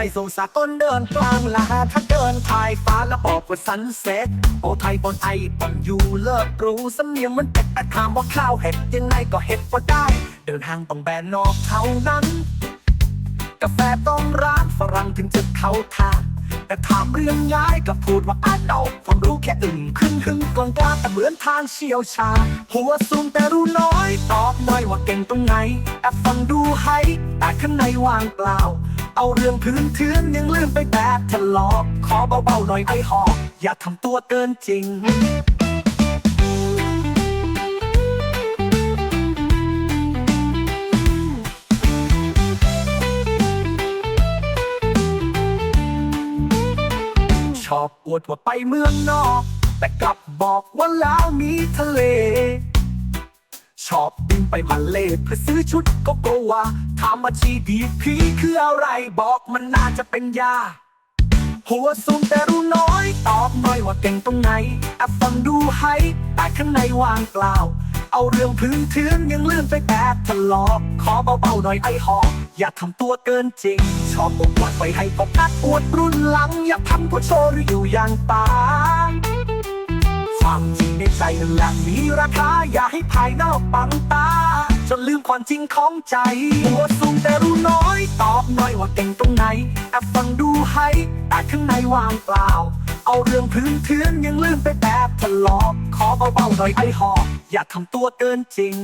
ส่โซสากลเดินกลางลาถ้าเดินทายฟ้าแล้วบอกว่าสันเซ็ตโอไทยบนไอปอนอยู่เลิศรู้สำเนียงมันเป็ดแต่ถามว่าข้าวเห็ดยังไงก็เห็ดก็ได้ เดินห้างต้องแบนนอกเท่านั้น กาแฟต้องร้านฝรั่งถึงจะเข้าทางแต่ถามเรื่องง่ายก็พูดว่าอานเอาความรู้แค่อึ่งครึ่งครึ่งกลางกลางแต่เหมือนทางเชี่ยวชา หัวซูมแต่รู้น้อย ตอบน่อยว่าเก่งตรงไหนแอบฟังดูให้แต่ข้างในว่างเปล่า เอาเรื่องพื้นเทือนยังลืมไปแบบทะเลาะขอเบาๆหน่อยไอ้หอกอย่าทำตัวเกินจริงชอบอวดว่าไปเมืองนอก แต่กลับบอกว่าแล้วมีทะเล ชอบ ไปมาเลเพื่อซื้อชุดโกโกวาถามว่าจีดีพีคืออะไรบอกมันน่าจะเป็นยา หัวสูงแต่รู้น้อย ตอบหน่อยว่าเก่งตรงไหนแอบฟังดูให้แต่ข้างในวางเปล่า เอาเรื่องพื้นเทือนยังเลื่อนไปแบบทะเลาะขอเบาๆหน่อยไอ้หออย่าทำตัวเกินจริง ชอบอกวัดไว้ให้ปกัดอวดรุ่นหลัง อย่าทำผู้โชว์หรืออยู่อย่างตาความจริงในใจนั่นแหละมีราคาอย่าให้ภายนอกบังตา จนลืมความจริงของใจหัวสูงแต่รู้น้อย ตอบน้อยว่าเก่งตรงไหนแอบฟังดูให้แต่ข้างในว่างเปล่า เอาเรื่องพื้นเทือนยังลืมไปแบบทะเลาะขอเบาๆหน่อยไอ้หออย่าทำตัวเกินจริง